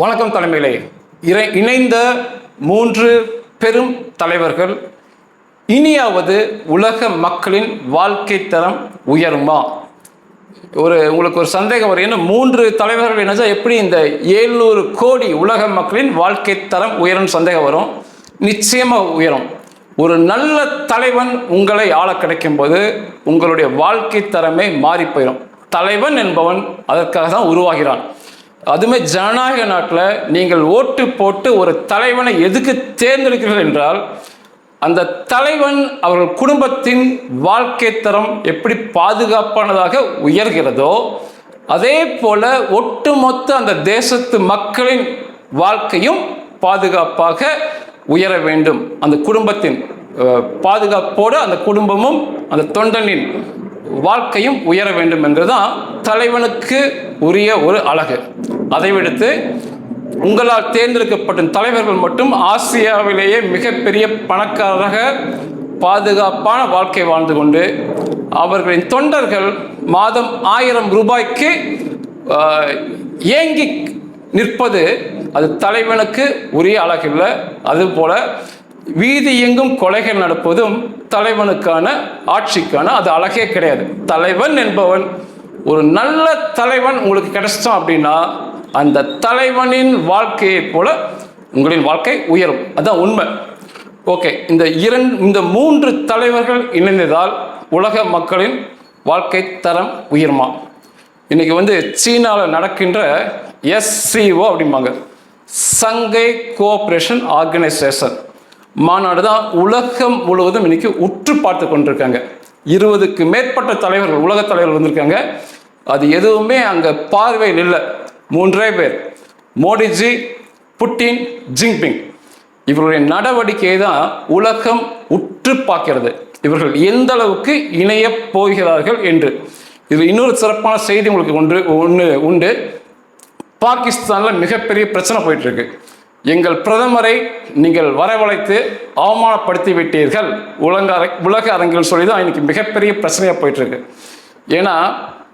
வணக்கம் தலைமையிலே. இறை இணைந்த மூன்று பெரும் தலைவர்கள் இனியாவது உலக மக்களின் வாழ்க்கை தரம் உயருமா? ஒரு உங்களுக்கு ஒரு சந்தேகம் வரும். ஏன்னா மூன்று தலைவர்கள் என்னச்சா எப்படி இந்த ஏழ்நூறு கோடி உலக மக்களின் வாழ்க்கை தரம் உயரும் சந்தேகம் வரும்? நிச்சயமாக உயரும். ஒரு நல்ல தலைவன் உங்களை ஆள கிடைக்கும் போது உங்களுடைய வாழ்க்கை தரமே மாறி போயிடும் தலைவன் என்பவன் அதற்காக தான் உருவாகிறான். அதுமே ஜனநாயக நாட்டில் நீங்கள் ஓட்டு போட்டு ஒரு தலைவனை எதுக்கு தேர்ந்தெடுக்கிறீர்கள் என்றால் அந்த தலைவன் அவர்கள் குடும்பத்தின் வாழ்க்கை தரம் எப்படி பாதுகாப்பானதாக உயர்கிறதோ அதே போல ஒட்டுமொத்த அந்த தேசத்து மக்களின் வாழ்க்கையும் பாதுகாப்பாக உயர வேண்டும். அந்த குடும்பத்தின் பாதுகாப்போடு அந்த குடும்பமும் அந்த தொண்டனின் வாழ்க்கையும் உயர வேண்டும் என்றுதான் தலைவனுக்கு உரிய ஒரு அழகு. அதை விடுத்து உங்களால் தேர்ந்தெடுக்கப்படும் தலைவர்கள் மட்டும் ஆசியாவிலேயே மிகப்பெரிய பணக்காரராக பாதுகாப்பான வாழ்க்கை வாழ்ந்து கொண்டு அவர்களின் தொண்டர்கள் மாதம் ஆயிரம் ரூபாய்க்கு ஏங்கி நிற்பது அது தலைவனுக்கு உரிய அழகில்லை அதுபோல வீதி எங்கும் கொலைகள் நடப்பதும் தலைவனுக்கான ஆட்சிக்கான அது அழகே கிடையாது. தலைவன் என்பவன் ஒரு நல்ல தலைவன் உங்களுக்கு கிடைச்சிட்டான் அப்படின்னா அந்த தலைவனின் வாழ்க்கையைப் போல உங்களின் வாழ்க்கை உயரும். அதுதான் உண்மை. ஓகே இந்த இரண்டு இந்த மூன்று தலைவர்கள் இணைந்ததால் உலக மக்களின் வாழ்க்கை தரம் உயருமா? இன்னைக்கு வந்து சீனாவில் நடக்கின்ற எஸ்சிஓ அப்படிம்பாங்க. சங்கை கோஆப்ரேஷன் ஆர்கனைசேஷன் மாநாடு தான் உலகம் முழுவதும் இன்னைக்கு உற்று பார்த்து கொண்டிருக்காங்க. இருபதுக்கு மேற்பட்ட தலைவர்கள் உலக தலைவர்கள் வந்திருக்காங்க. அது எதுவுமே அங்கே பார்வையில் இல்லை. மூன்றே பேர். மோடிஜி புட்டின் ஜிங்பிங் இவர்களுடைய நடவடிக்கையை தான் உலகம் உற்று பார்க்கிறது. இவர்கள் எந்த அளவுக்கு இணைய போகிறார்கள் என்று. இது இன்னொரு சிறப்பான செய்தி உங்களுக்கு ஒன்று ஒன்று உண்டு. பாகிஸ்தானில் மிகப்பெரிய பிரச்சனை போயிட்டு இருக்கு எங்கள் பிரதமரை நீங்கள் வரவழைத்து அவமானப்படுத்தி விட்டீர்கள் உலக உலக அரங்கில் சொல்லி தான் இன்னைக்கு மிகப்பெரிய பிரச்சனையாக போயிட்டு இருக்கு ஏன்னா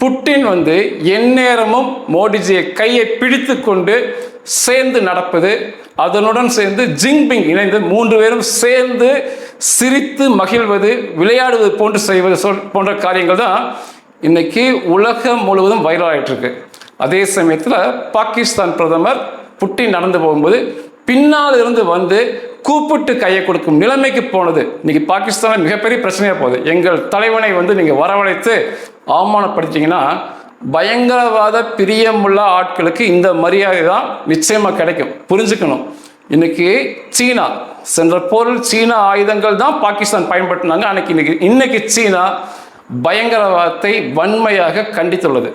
புட்டின் வந்து எந்நேரமும் மோடிஜியை கையை பிடித்து கொண்டு சேர்ந்து நடப்பது அதனுடன் சேர்ந்து ஜிங்பிங் இணைந்து மூன்று பேரும் சேர்ந்து சிரித்து மகிழ்வது விளையாடுவது போன்று செய்வது சொல் போன்ற காரியங்கள் தான் இன்னைக்கு உலகம் முழுவதும் வைரல் ஆகிட்டுருக்கு அதே சமயத்தில் பாகிஸ்தான் பிரதமர் புட்டின் நடந்து போகும்போது பின்னால் இருந்து வந்து கூப்பிட்டு கையை கொடுக்கும் நிலைமைக்கு போனது. இன்னைக்கு பாகிஸ்தானில் மிகப்பெரிய பிரச்சனையாக போகுது. எங்கள் தலைவனை வந்து நீங்கள் வரவழைத்து அவமானப்படுத்திங்கன்னா பயங்கரவாத பிரியமுள்ள ஆட்களுக்கு இந்த மரியாதை தான் நிச்சயமாக கிடைக்கும். புரிஞ்சுக்கணும். இன்னைக்கு சீனா சென்ற போரில் சீனா ஆயுதங்கள் தான் பாகிஸ்தான் பயன்படுத்தினாங்க. அன்னைக்கு இன்னைக்கு இன்னைக்கு சீனா பயங்கரவாதத்தை வன்மையாக கண்டித்துள்ளது.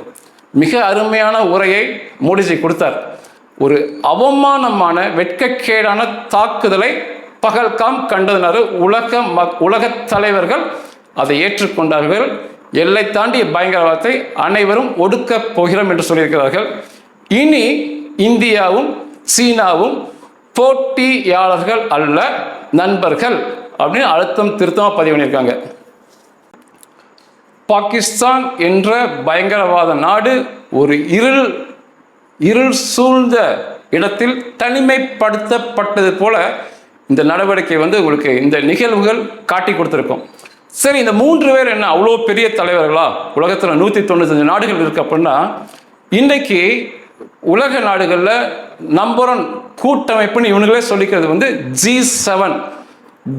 மிக அருமையான உரையை மோடிஜி கொடுத்தார். ஒரு அவமானமான வெட்கக்கேடான தாக்குதலை பகல்காம் கண்டதினாரு உலக மக் உலக தலைவர்கள் அதை ஏற்றுக்கொண்டார்கள். எல்லை தாண்டிய பயங்கரவாதத்தை அனைவரும் ஒடுக்கப் போகிறோம் என்று சொல்லியிருக்கிறார்கள். இனி இந்தியாவும் சீனாவும் போட்டியாளர்கள் அல்ல நண்பர்கள் அப்படின்னு அழுத்தம் திருத்தமாக பதிவு பண்ணியிருக்காங்க. பாகிஸ்தான் என்ற பயங்கரவாத நாடு ஒரு இருள் இருள் சூழ்ந்த இடத்தில் தனிமைப்படுத்தப்பட்டது போல இந்த நடவடிக்கை வந்து உங்களுக்கு இந்த நிகழ்வுகள் காட்டி கொடுத்துருக்கும். சரி இந்த மூன்று பேர் என்ன அவ்வளோ பெரிய தலைவர்களா? உலகத்தில் நூற்றி தொண்ணூத்தஞ்சு நாடுகள் இருக்கு அப்படின்னா இன்றைக்கு உலக நாடுகளில் நம்பர் ஒன் கூட்டமைப்புன்னு இவனுங்களே சொல்லிக்கிறது வந்து ஜி செவன்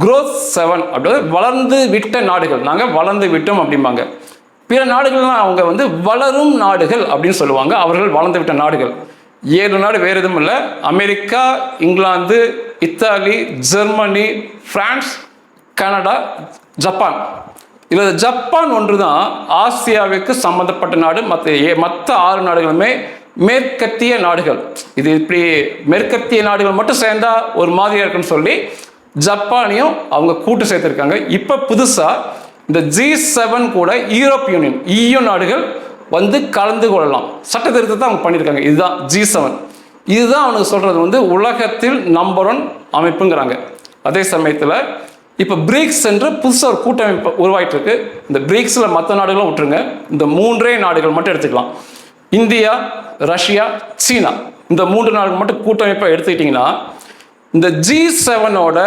குரோத் செவன் அப்படின்றது வளர்ந்து விட்ட நாடுகள். நாங்கள் வளர்ந்து விட்டோம் அப்படிம்பாங்க. பிற நாடுகள்லாம் அவங்க வந்து வளரும் நாடுகள் அப்படின்னு சொல்லுவாங்க. அவர்கள் வளர்ந்து விட்ட நாடுகள். ஏழு நாடு வேறு எதுவும் இல்லை. America England Italy Germany France Canada Japan. இதில் ஜப்பான் ஒன்று தான் ஆசியாவிற்கு சம்பந்தப்பட்ட நாடு. மற்ற ஏ- மற்ற ஆறு நாடுகளுமே மேற்கத்திய நாடுகள். இது இப்படி மேற்கத்திய நாடுகள் மட்டும் சேர்ந்தா ஒரு மாதிரியாக இருக்குன்னு சொல்லி ஜப்பானையும் அவங்க கூட்டு சேர்த்துருக்காங்க. இப்போ புதுசாக இந்த ஜி செவன் கூட யூரோப் யூனியன் இயு நாடுகள் வந்து கலந்து கொள்ளலாம். சட்ட திருத்தத்தை அவங்க பண்ணியிருக்காங்க. இதுதான் ஜி செவன் இதுதான் அவனுக்கு சொல்கிறது வந்து உலகத்தில் நம்பர் ஒன் அமைப்புங்கிறாங்க. அதே சமயத்தில் இப்போ பிரிக்ஸ் என்று புதுசாக ஒரு கூட்டமைப்பு உருவாகிட்டு இருக்கு இந்த பிரிக்ஸில் மற்ற நாடுகளும் விட்டுருங்க. இந்த மூன்றே நாடுகள் மட்டும் எடுத்துக்கலாம். India Russia China. இந்த மூன்று நாடுகள் மட்டும் கூட்டமைப்பை எடுத்துக்கிட்டிங்கன்னா இந்த ஜி செவனோட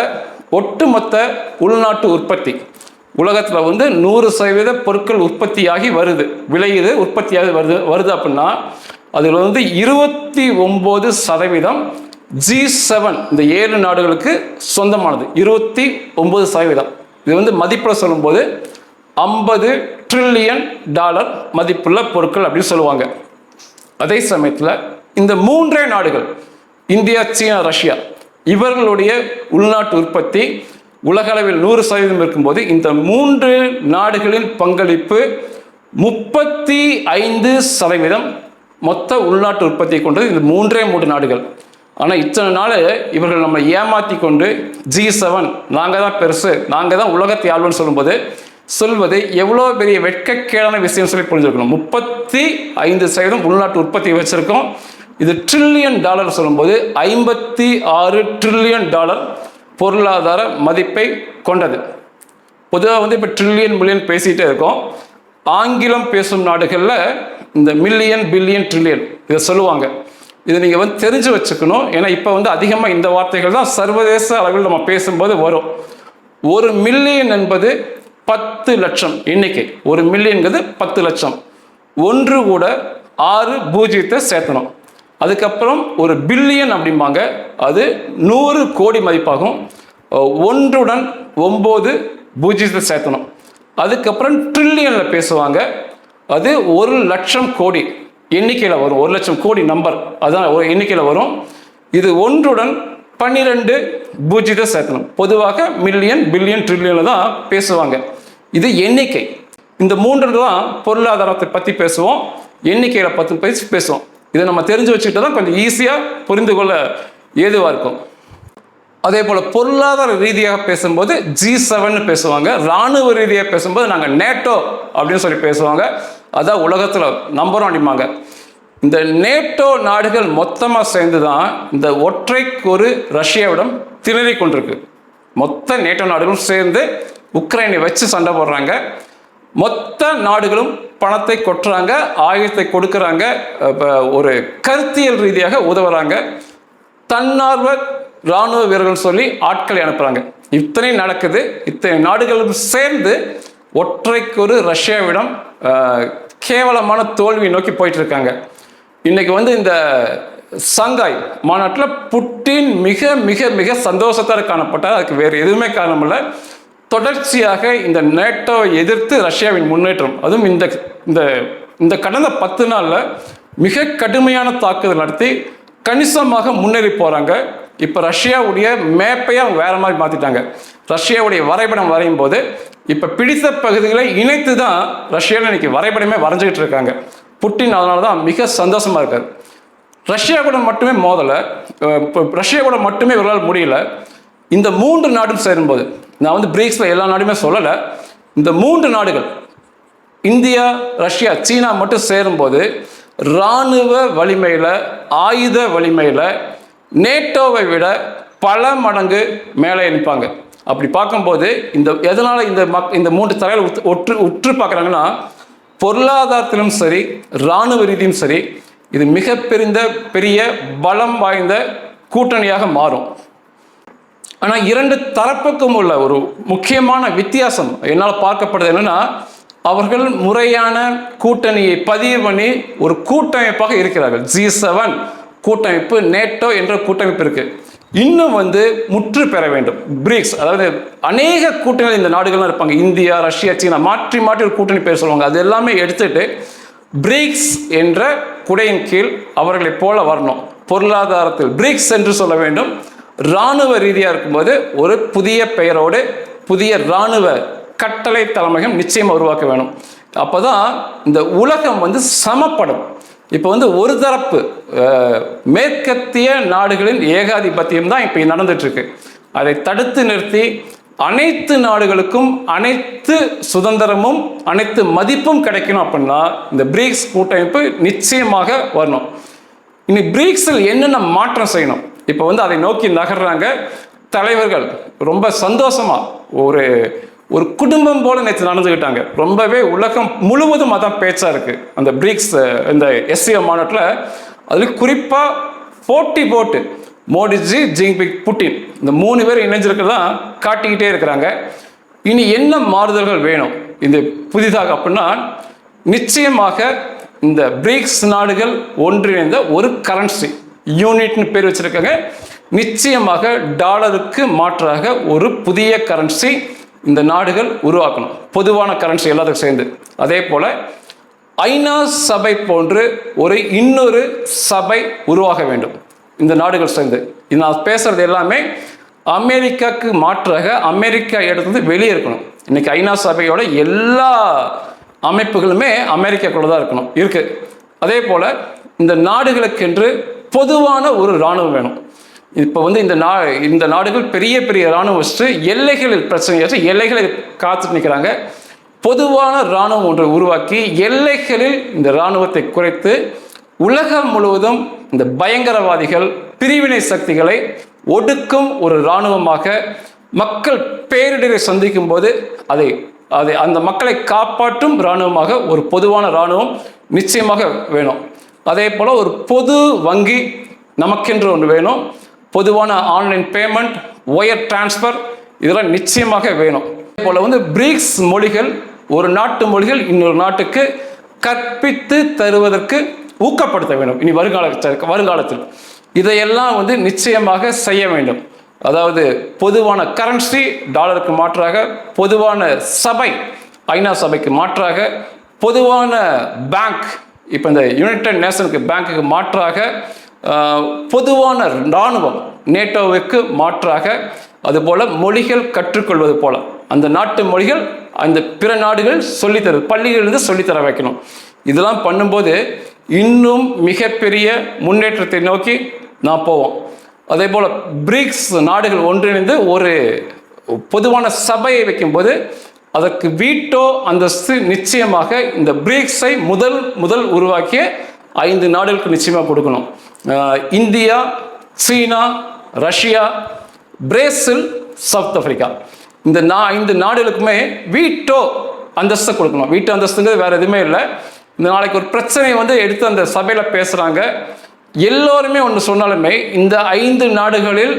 ஒட்டுமொத்த உள்நாட்டு உற்பத்தி உலகத்தில் வந்து நூறு சதவீத பொருட்கள் உற்பத்தியாகி வருது. விளையுது உற்பத்தியாகி வருது வருது அப்படின்னா அதில் வந்து இருபத்தி ஒம்பது சதவீதம் ஜி செவன் இந்த ஏழு நாடுகளுக்கு சொந்தமானது. இருபத்தி ஒம்பது சதவீதம். இது வந்து மதிப்பில் சொல்லும்போது ஐம்பது ட்ரில்லியன் டாலர் மதிப்புள்ள பொருட்கள் அப்படின்னு சொல்லுவாங்க. அதே சமயத்தில் இந்த மூன்றே நாடுகள் இந்தியா சீனா ரஷ்யா இவர்களுடைய உள்நாட்டு உற்பத்தி உலகளவில் நூறு சதவீதம் இருக்கும்போது இந்த மூன்று நாடுகளின் பங்களிப்பு முப்பத்தி ஐந்து சதவீதம் மொத்த உள்நாட்டு உற்பத்தியை கொண்டது இந்த மூன்றே மூன்று நாடுகள். ஆனால் இத்தனை நாள் இவர்கள் நம்மை ஏமாற்றி கொண்டு ஜி செவன் நாங்கள் தான் பெருசு நாங்கள் தான் உலகத்தை ஆள்வோம்னு சொல்லும்போது சொல்வது எவ்வளோ பெரிய வெட்கக்கேடான விஷயம் சொல்லி புரிஞ்சுக்கணும். முப்பத்தி ஐந்து சதவீதம் உள்நாட்டு உற்பத்தி வச்சுருக்கோம். இது ட்ரில்லியன் டாலர் சொல்லும்போது ஐம்பத்தி ஆறு ட்ரில்லியன் டாலர் பொருளாதார மதிப்பை கொண்டது. பொதுவாக வந்து இப்போ ட்ரில்லியன் மில்லியன் பேசிகிட்டே இருக்கோம். ஆங்கிலம் பேசும் நாடுகளில் இந்த மில்லியன் பில்லியன் ட்ரில்லியன் இதை சொல்லுவாங்க. இதை நீங்கள் வந்து தெரிஞ்சு வச்சுக்கணும். ஏன்னா இப்போ வந்து அதிகமாக இந்த வார்த்தைகள் தான் சர்வதேச அளவில் நம்ம பேசும்போது வரும். ஒரு மில்லியன் என்பது பத்து லட்சம் எண்ணிக்கை. ஒரு மில்லியன்கிறது பத்து லட்சம். ஒன்று கூட ஆறு பூஜ்ஜியத்தை சேர்த்தணும். அதுக்கப்புறம் ஒரு பில்லியன் அப்படிம்பாங்க. அது நூறு கோடி மதிப்பாகும். ஒன்றுடன் ஒம்பது பூஜ்ஜியத்தை சேர்த்தணும். அதுக்கப்புறம் ட்ரில்லியனில் பேசுவாங்க. அது ஒரு லட்சம் கோடி எண்ணிக்கையில் வரும். ஒரு லட்சம் கோடி நம்பர் அதான் ஒரு எண்ணிக்கையில் வரும். இது ஒன்றுடன் பன்னிரெண்டு பூஜ்ஜியத்தை சேர்க்கணும். பொதுவாக மில்லியன் பில்லியன் ட்ரில்லியனில் தான் பேசுவாங்க. இது எண்ணிக்கை. இந்த மூன்று தான் பொருளாதாரத்தை பற்றி பேசுவோம். எண்ணிக்கையில் பற்றி பேசி பேசுவோம். இதை நம்ம தெரிஞ்சு வச்சுக்கிட்டு தான் கொஞ்சம் ஈஸியாக புரிந்து கொள்ள ஏதுவாக இருக்கும். அதே போல் பொருளாதார ரீதியாக பேசும்போது ஜி செவன் பேசுவாங்க. இராணுவ ரீதியாக பேசும்போது நாங்கள் நேட்டோ அப்படின்னு சொல்லி பேசுவாங்க. அதான் உலகத்தில் நம்பரும் அடிமாங்க இந்த நேட்டோ நாடுகள் மொத்தமாக சேர்ந்து தான் இந்த ஒற்றைக்கொரு ரஷ்யாவிடம் திணறி கொண்டிருக்கு. மொத்த நேட்டோ நாடுகளும் சேர்ந்து உக்ரைனை வச்சு சண்டை போடுறாங்க. மொத்த நாடுகளும் பணத்தை கொட்டுறாங்க ஆயுதத்தை கொடுக்குறாங்க இப்போ ஒரு கருத்தியல் ரீதியாக உதவுறாங்க. தன்னார்வ இராணுவ வீரர்கள் சொல்லி ஆட்களை அனுப்புகிறாங்க இத்தனை நடக்குது இத்தனை நாடுகளும் சேர்ந்து ஒற்றைக்கொரு ரஷ்யாவிடம் கேவலமான தோல்வி நோக்கி போயிட்டு இருக்காங்க இன்னைக்கு வந்து இந்த சங்காய் மாநாட்டில் புட்டின் மிக மிக மிக சந்தோஷத்தோட காணப்பட்டார். அதுக்கு வேறு எதுவுமே காரணம் இல்லை தொடர்ச்சியாக இந்த நேட்டோவை எதிர்த்து ரஷ்யாவின் முன்னேற்றம். அதுவும் இந்த இந்த இந்த கடந்த பத்து நாளில் மிக கடுமையான தாக்குதல் நடத்தி கணிசமாக முன்னேறி போகிறாங்க இப்போ ரஷ்யாவுடைய மேப்பையே அவங்க வேறு மாதிரி மாற்றிட்டாங்க ரஷ்யாவுடைய வரைபடம் வரையும் போது இப்போ பிடித்த பகுதிகளை இணைத்து தான் ரஷ்யாவில் இன்னைக்கு வரைபடமே வரைஞ்சிக்கிட்டு இருக்காங்க. புட்டின் அதனால தான் மிக சந்தோஷமாக இருக்கார். ரஷ்யா கூட மட்டுமே மோதலை. இப்போ ரஷ்யா கூட மட்டுமே இவரால் முடியல. இந்த மூன்று நாடும் சேரும்போது நான் வந்து பிரிக்ஸில் எல்லா நாடுமே சொல்லலை. இந்த மூன்று நாடுகள் இந்தியா ரஷ்யா சீனா மட்டும் சேரும்போது இராணுவ வலிமையில் ஆயுத வலிமையில் நேட்டோவை விட பல மடங்கு மேலே நிற்பாங்க. அப்படி பார்க்கும்போது இந்த எதனால் இந்த மக் இந்த மூன்று தலைகள் உற்று ஒற்று உற்று பார்க்குறாங்கன்னா பொருளாதாரத்திலும் சரி இராணுவ ரீதியும் சரி இது மிக பெரிந்த பெரிய பலம் வாய்ந்த கூட்டணியாக மாறும். ஆனால் இரண்டு தரப்புக்கும் உள்ள ஒரு முக்கியமான வித்தியாசம் என்னால் பார்க்கப்படுது என்னென்னா அவர்கள் முறையான கூட்டணியை பதிவு பண்ணி ஒரு கூட்டமைப்பாக இருக்கிறார்கள். ஜி செவன் கூட்டமைப்பு நேட்டோ என்ற கூட்டமைப்பு இருக்குது இன்னும் வந்து முற்று பெற வேண்டும். பிரிக்ஸ் அதாவது அநேக கூட்டணிகள் இந்த நாடுகள்லாம் இருப்பாங்க. இந்தியா ரஷ்யா சீனா மாற்றி மாற்றி ஒரு கூட்டணி பேர் சொல்லுவாங்க. அது எல்லாமே எடுத்துட்டு பிரிக்ஸ் என்ற குடையின் கீழ் அவர்களைப் போல வரணும். பொருளாதாரத்தில் பிரிக்ஸ் என்று சொல்ல வேண்டும். இராணுவ ரீதியாக இருக்கும்போது ஒரு புதிய பெயரோடு புதிய இராணுவ கட்டளை தலைமையம் நிச்சயம் உருவாக்க வேணும். அப்போ தான் இந்த உலகம் வந்து சமப்படும். இப்போ வந்து ஒரு தரப்பு மேற்கத்திய நாடுகளின் ஏகாதிபத்தியம் தான் இப்போ நடந்துட்டுருக்கு. அதை தடுத்து நிறுத்தி அனைத்து நாடுகளுக்கும் அனைத்து சுதந்திரமும் அனைத்து மதிப்பும் கிடைக்கணும் அப்படின்னா இந்த பிரிக்ஸ் கூட்டமைப்பு நிச்சயமாக வரணும். இனி பிரிக்ஸில் என்னென்ன மாற்றம் செய்யணும்? இப்போ வந்து அதை நோக்கி நகர்றாங்க தலைவர்கள். ரொம்ப சந்தோஷமா ஒரு ஒரு குடும்பம் போல நேற்று நடந்துக்கிட்டாங்க ரொம்பவே உலகம் முழுவதும் அதான் பேச்சா இருக்கு. அந்த பிரிக்ஸ் இந்த எஸ்சிஓ மாநாட்டில் அதில் குறிப்பாக போட்டி போட்டு மோடிஜி ஜிங்பிக் புட்டின் இந்த மூணு பேர் இணைஞ்சிருக்கிறதா காட்டிக்கிட்டே இருக்கிறாங்க. இனி என்ன மாறுதல்கள் வேணும்? இந்த புதிதாக அப்படின்னா நிச்சயமாக இந்த பிரிக்ஸ் நாடுகள் ஒன்றிணைந்த ஒரு கரன்சி யூனிட்னு பேர் வச்சிருக்காங்க. நிச்சயமாக டாலருக்கு மாற்றாக ஒரு புதிய கரன்சி இந்த நாடுகள் உருவாக்கணும். பொதுவான கரன்சி எல்லாத்துக்கும் சேர்ந்து. அதே போல் ஐநா சபை போன்று ஒரு இன்னொரு சபை உருவாக வேண்டும். இந்த நாடுகள் சேர்ந்து. இது நான் பேசுறது எல்லாமே அமெரிக்காவுக்கு மாற்றாக அமெரிக்கா இடத்துல வெளியே இருக்கணும். இன்னைக்கு ஐநா சபையோட எல்லா அமைப்புகளுமே அமெரிக்கா கூட தான் இருக்கணும். இருக்கு. அதே போல இந்த நாடுகளுக்கென்று பொதுவான ஒரு இராணுவம் வேணும். இப்போ வந்து இந்த நா இந்த நாடுகள் பெரிய பெரிய இராணுவம் வச்சுட்டு எல்லைகளில் பிரச்சனை வச்சு எல்லைகளை காத்து நிற்கிறாங்க பொதுவான இராணுவம் ஒன்றை உருவாக்கி எல்லைகளில் இந்த இராணுவத்தை குறைத்து உலகம் முழுவதும் இந்த பயங்கரவாதிகள் பிரிவினை சக்திகளை ஒடுக்கும் ஒரு இராணுவமாக மக்கள் பேரிடரை சந்திக்கும் போது அதை அதை அந்த மக்களை காப்பாற்றும் இராணுவமாக ஒரு பொதுவான இராணுவம் நிச்சயமாக வேணும். அதே போல் ஒரு பொது வங்கி நமக்கென்று ஒன்று வேணும். பொதுவான ஆன்லைன் பேமெண்ட் ஒயர் டிரான்ஸ்ஃபர் இதெல்லாம் நிச்சயமாக வேணும். அதே போல் வந்து பிரிக்ஸ் மொழிகள் ஒரு நாட்டு மொழிகள் இன்னொரு நாட்டுக்கு கற்பித்து தருவதற்கு ஊக்கப்படுத்த வேண்டும். இனி வருங்கால வருங்காலத்தில். இதையெல்லாம் வந்து நிச்சயமாக செய்ய வேண்டும். அதாவது பொதுவான கரன்சி டாலருக்கு மாற்றாக பொதுவான சபை ஐநா சபைக்கு மாற்றாக பொதுவான பேங்க் இப்போ இந்த யுனைடெட் நேஷனுக்கு பேங்க்குக்கு மாற்றாக பொதுவான இராணுவம் நேட்டோவுக்கு மாற்றாக அதுபோல் மொழிகள் கற்றுக்கொள்வது போல் அந்த நாட்டு மொழிகள் அந்த பிற நாடுகள் சொல்லித்தரு பள்ளிகளிலிருந்து சொல்லித்தர வைக்கணும். இதெல்லாம் பண்ணும்போது இன்னும் மிகப்பெரிய முன்னேற்றத்தை நோக்கி நான் போவோம். அதே போல் பிரிக்ஸ் நாடுகள் ஒன்றிணைந்து ஒரு பொதுவான சபையை வைக்கும்போது அதற்கு வீட்டோ அந்தஸ்து நிச்சயமாக இந்த பிரிக்ஸை முதல் முதல் உருவாக்கிய ஐந்து நாடுகளுக்கு நிச்சயமாக கொடுக்கணும். India China Russia Brazil South Africa. இந்த நா ஐந்து நாடுகளுக்குமே வீட்டோ அந்தஸ்தை கொடுக்கணும். வீட்டு அந்தஸ்துங்கிறது வேறு எதுவுமே இல்லை. இந்த நாளைக்கு ஒரு பிரச்சனையை வந்து எடுத்து அந்த சபையில் பேசுகிறாங்க எல்லோருமே ஒன்று சொன்னாலுமே இந்த ஐந்து நாடுகளில்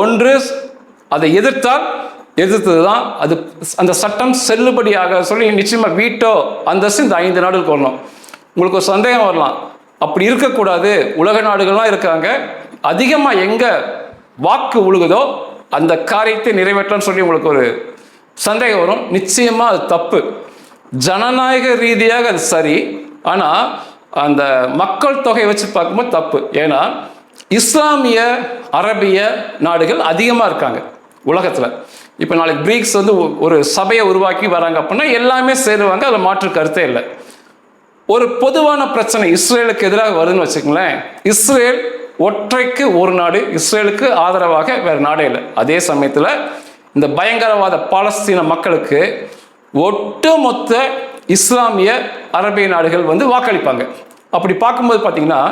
ஒன்று அதை எதிர்த்தால் எதிர்த்தது தான் அது அந்த சட்டம் செல்லுபடியாக சொல்லி நிச்சயமாக வீட்டோ அந்தஸ்து இந்த ஐந்து நாடுகளுக்கு வரணும். உங்களுக்கு ஒரு சந்தேகம் வரலாம். அப்படி இருக்கக்கூடாது. உலக நாடுகள்லாம் இருக்காங்க. அதிகமாக எங்கே வாக்கு உழுகுதோ அந்த காரியத்தை நிறைவேற்றன்னு சொல்லி உங்களுக்கு ஒரு சந்தேகம் வரும். நிச்சயமாக அது தப்பு. ஜனநாயக ரீதியாக அது சரி. ஆனால் அந்த மக்கள் தொகை வச்சு பார்க்கும்போது தப்பு. ஏன்னா இஸ்லாமிய அரபிய நாடுகள் அதிகமாக இருக்காங்க உலகத்தில். இப்போ நாளைக்கு பிரிக்ஸ் வந்து ஒரு சபையை உருவாக்கி வராங்க அப்படின்னா எல்லாமே சேருவாங்க அதில் மாற்று கருத்தே இல்லை. ஒரு பொதுவான பிரச்சனை இஸ்ரேலுக்கு எதிராக வருதுன்னு வச்சுக்கங்களேன். இஸ்ரேல் ஒற்றைக்கு ஒரு நாடு இஸ்ரேலுக்கு ஆதரவாக வேறு நாடே இல்லை. அதே சமயத்தில் இந்த பயங்கரவாத பாலஸ்தீன மக்களுக்கு ஒட்டுமொத்த இஸ்லாமிய அரபிய நாடுகள் வந்து வாக்களிப்பாங்க. அப்படி பார்க்கும்போது பார்த்தீங்கன்னா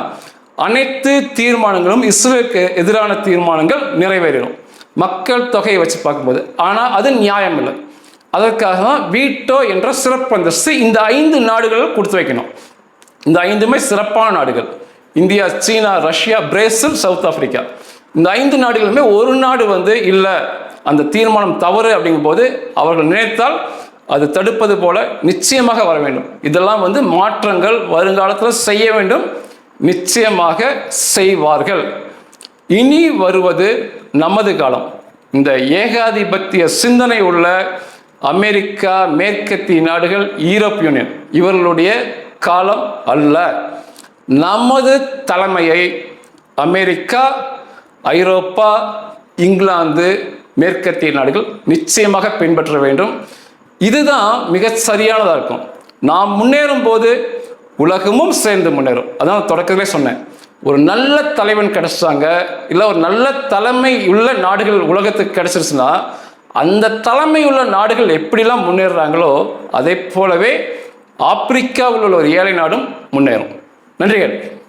அனைத்து தீர்மானங்களும் இஸ்ரேலுக்கு எதிரான தீர்மானங்கள் நிறைவேறிடும். மக்கள் தொகையை வச்சு பார்க்கும்போது. ஆனால் அது நியாயம் இல்லை. அதற்காக தான் வீட்டோ என்ற சிறப்பு அந்தஸ்து இந்த ஐந்து நாடுகள் கொடுத்து வைக்கணும். இந்த ஐந்துமே சிறப்பான நாடுகள். India China Russia Brazil South Africa. இந்த ஐந்து நாடுகளுமே ஒரு நாடு வந்து இல்லை அந்த தீர்மானம் தவறு அப்படிங்கும்போது அவர்கள் நினைத்தால் அது தடுப்பது போல நிச்சயமாக வர வேண்டும். இதெல்லாம் வந்து மாற்றங்கள் வருங்காலத்தில் செய்ய வேண்டும். நிச்சயமாக செய்வார்கள். இனி வருவது நமது காலம். இந்த ஏகாதிபத்திய சிந்தனை உள்ள அமெரிக்கா மேற்கத்திய நாடுகள் யூரோப் யூனியன். இவர்களுடைய காலம் அல்ல. நமது தலைமையை அமெரிக்கா ஐரோப்பா இங்கிலாந்து மேற்கத்திய நாடுகள் நிச்சயமாக பின்பற்ற வேண்டும். இதுதான் மிக சரியானதாக இருக்கும். நாம் முன்னேறும் போது உலகமும் சேர்ந்து முன்னேறும். அதான் தொடக்கத்திலே சொன்னேன். ஒரு நல்ல தலைவன் கிடச்சாங்க இல்லை ஒரு நல்ல தலைமை உள்ள நாடுகள் உலகத்துக்கு கிடச்சிருச்சுன்னா அந்த தலைமை உள்ள நாடுகள் எப்படிலாம் முன்னேறுறாங்களோ அதே போலவே ஆப்பிரிக்காவில் உள்ள ஒரு ஏழை நாடும் முன்னேறும். நன்றிகள்.